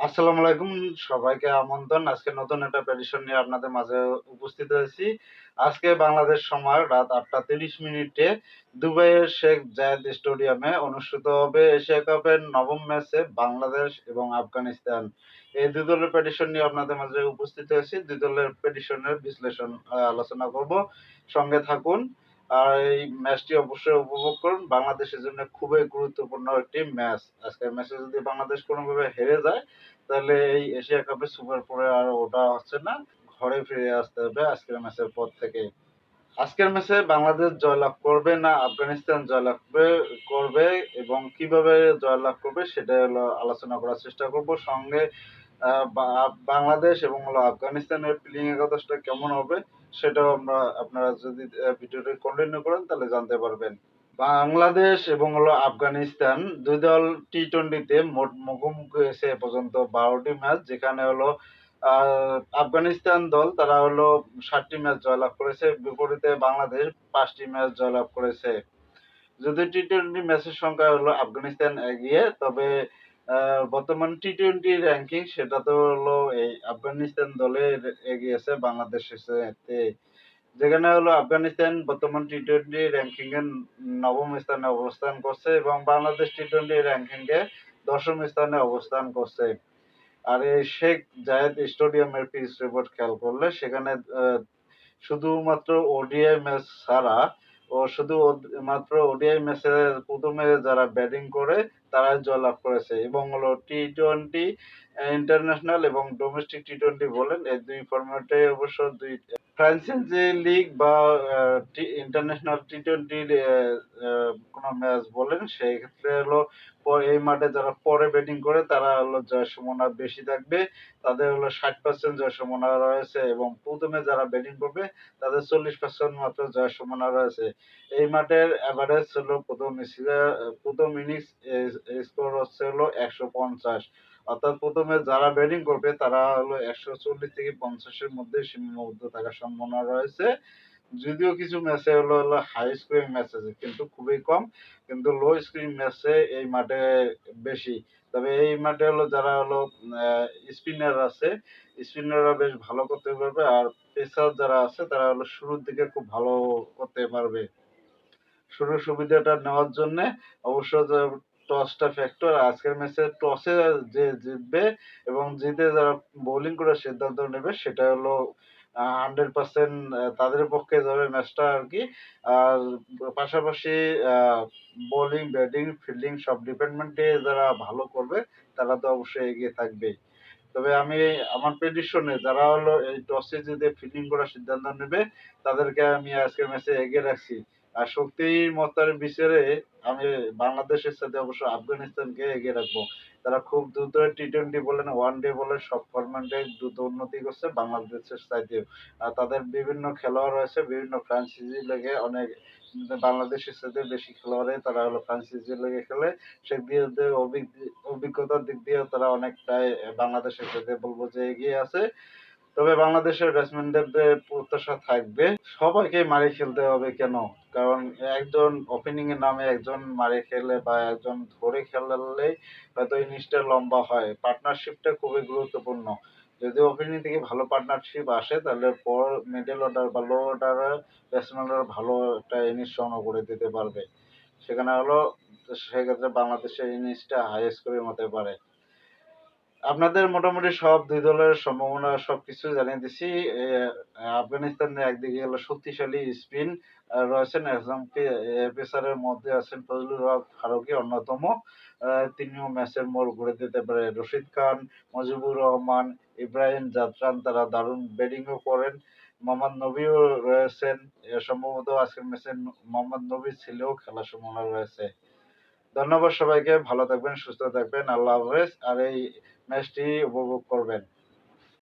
আসসালামু আলাইকুম, সবাইকে আমন্ত্রণ। আজকে নতুন একটা পেডিশন নিয়ে আপনাদের মাঝে উপস্থিত হয়েছি। আজকে বাংলাদেশ সময় রাত আটটা তিরিশ মিনিটে দুবাইয়ের শেখ জায়েদ স্টেডিয়ামে অনুষ্ঠিত হবে এশিয়া কাপের নবম ম্যাচে বাংলাদেশ এবং আফগানিস্তান। এই দুই দলের পেডিশন নিয়ে আপনাদের মাঝে উপস্থিত হয়েছি। দুই দলের পেডিশনের বিশ্লেষণ আলোচনা করব। সঙ্গে থাকুন। আর এই ম্যাচটি অবশ্যই উপভোগ করুন। বাংলাদেশের জন্য খুবই গুরুত্বপূর্ণ একটি ম্যাচ। আজকের ম্যাচে যদি বাংলাদেশ কোনোভাবে হেরে যায়, তাহলে এই এশিয়া কাপে সুপার ফোরে আর ওটা হচ্ছে না। ঘরে ফিরে আসতে হবে আজকের ম্যাচের পর থেকে। আজকের ম্যাচে বাংলাদেশ জয়লাভ করবে না, আফগানিস্তান জয়লাভ করবে- এবং কীভাবে জয়লাভ করবে সেটা হলো আলোচনা করার চেষ্টা করব। সঙ্গে বাংলাদেশ এবং হলো আফগানিস্তানের প্লেইং একাদশটা কেমন হবে সেটাও আমরা, আপনারা যদি ভিডিওটি কন্টিনিউ করেন তাহলে জানতে পারবেন। বাংলাদেশ এবং হলো আফগানিস্তান দুই দল টি টোয়েন্টিতে মোট মুখোমুখি হয়েছে এ পর্যন্ত বারোটি ম্যাচ যেখানে হলো আফগানিস্তান দল তারা হলো ষাটটি ম্যাচ জয়লাভ করেছে, বিপরীতে বাংলাদেশ পাঁচটি ম্যাচ জয়লাভ করেছে। যদি টি টোয়েন্টি ম্যাচের সংখ্যা হলো আফগানিস্তান এগিয়ে, তবে বর্তমান টি টোয়েন্টি র্যাঙ্কিং সেটা তো হলো এই আফগানিস্তান দলের এগিয়েছে বাংলাদেশের যেখানে হলো আফগানিস্তান বর্তমান টি টোয়েন্টি র্যাঙ্কিং এর নবম স্থানে অবস্থান করছে এবং বাংলাদেশ টি টোয়েন্টি র্যাঙ্কিং এ দশম স্থানে অবস্থান করছে। আর এই শেখ জায়েদ স্টেডিয়ামের পিচ রিপোর্ট খেয়াল করলে সেখানে শুধুমাত্র ওডিআই ম্যাচ ছাড়া ও শুধু মাত্র ওডিআই ম্যাচে প্রথমে যারা ব্যাটিং করে তারা জয়লাভ করেছে। এবং হলো টি টোয়েন্টি ইন্টারন্যাশনাল এবং ডোমেস্টিক টি টোয়েন্টি বলেন এই দুই ফরম্যাটে অবশ্য দুই ফ্রান্সাইজি লিগ বা ইন্টারন্যাশনাল টি টোয়েন্টির কোনো ম্যাচ বলেন, সেই ক্ষেত্রে হলো এই মাঠে যারা পরে ব্যাটিং করে, তারা হলো জয় সম্ভাবনা বেশি থাকবে। তাদের হলো ষাট পার্সেন্ট জয় সম্ভাবনা রয়েছে এবং প্রথমে যারা ব্যাটিং করবে, তাদের চল্লিশ পার্সেন্ট মাত্র জয় সম্ভাবনা রয়েছে। এই মাঠের অ্যাভারেজ হলো প্রথম প্রথম ইনিংস স্কোর হচ্ছে হলো একশো পঞ্চাশ। অর্থাৎ প্রথমে যারা ব্যাটিং করবে, তারা হলো একশো চল্লিশ থেকে পঞ্চাশের মধ্যে সীমাবদ্ধ থাকার সম্ভাবনা রয়েছে। যদিও কিছু ম্যাচে হলো হলো হাই স্কোরিং ম্যাচ আছে, কিন্তু খুবই কম। কিন্তু লো স্কোরিং ম্যাচে এই মাঠে বেশি। তবে এই মাঠে হলো যারা হলো স্পিনার আছে স্পিনাররা বেশ ভালো করতে পারবে। আর পেসার যারা আছে, তারা হলো শুরুর দিকে খুব ভালো করতে পারবে। শুরুর সুবিধাটা নেওয়ার জন্য অবশ্য টসটা ফ্যাক্টর আজকের ম্যাচে টসে যে জিতবে এবং জিতে যারা বোলিং করার সিদ্ধান্ত নেবে, সেটা হলো হান্ড্রেড পার্সেন্ট তাদের পক্ষে যাবে ম্যাচটা আর কি। আর পাশাপাশি বোলিং ব্যাটিং ফিল্ডিং সব ডিপার্টমেন্টে যারা ভালো করবে, তারা তো অবশ্যই এগিয়ে থাকবে তবে আমি আমার প্রেডিকশনে যারা হলো এই টসে যদি ফিল্ডিং করার সিদ্ধান্ত নেবে, তাদেরকে আমি আজকের ম্যাচে এগিয়ে রাখছি। আর শক্তির মতার বিচারে আমি বাংলাদেশের সাথে অবশ্য আফগানিস্তানকে এগিয়ে রাখব। তারা খুব দ্রুত টি টোয়েন্টি বলেন ওয়ান ডে বলেন, সব ফরম্যাটে দ্রুত উন্নতি করছে বাংলাদেশের চাইতেও। আর তাদের বিভিন্ন খেলোয়াড় রয়েছে, বিভিন্ন ফ্রান্সাইজি লেগে অনেক বাংলাদেশের সাথে বেশি খেলোয়াড়ে তারা হলো ফ্রান্সাইজি লেগে খেলে। সেদিক দিয়ে অভিজ্ঞ- অভিজ্ঞতার দিক দিয়েও তারা অনেকটাই বাংলাদেশের সাথে বলব যে এগিয়ে আছে। তবে বাংলাদেশের ব্যাটসম্যানদের প্রত্যাশা থাকবে। সবাইকে মারি খেলতে হবে কেন? কারণ একজন ওপেনিং এর নামে একজন মারি খেলে বা একজন ধরে খেললেই হয়তো ইনিংসটা লম্বা হয়। পার্টনারশিপটা খুবই গুরুত্বপূর্ণ। যদি ওপেনিং থেকে ভালো পার্টনারশিপ আসে, তাহলে পর মিডল অর্ডার বা লো অর্ডারের ব্যাটসম্যানরা ভালো একটা ইনিংস সংগ্রহ করে দিতে পারবে। সেখানে হলো, সেক্ষেত্রে বাংলাদেশের ইনিংসটা হাই স্কোরিং হতে পারে। আপনাদের মোটামুটি সব দুই দলের সম্ভাবনা সবকিছু জানিয়ে দিছি। এ, আফগানিস্তান একদিকে হলো শক্তিশালী স্পিন রয়েছেন একজন পেসারের মধ্যে আছেন ফজলুর হক ফারুকি অন্যতম। তিনিও ম্যাচের মোড় ঘুরে দিতে পারে। রশিদ খান মজিবুর রহমান ইব্রাহিম জাতরান তারা দারুণ ব্যাটিংও করেন। মোহাম্মদ নবীও রয়েছেন। সম্ভবত আজকের ম্যাচে মোহাম্মদ নবী ছিলেও খেলার সম্ভাবনা রয়েছে। ধন্যবাদ সবাইকে ভালো থাকবেন সুস্থ থাকবেন আল্লাহ হাফেজ। আর এই ম্যাচটি উপভোগ করবেন।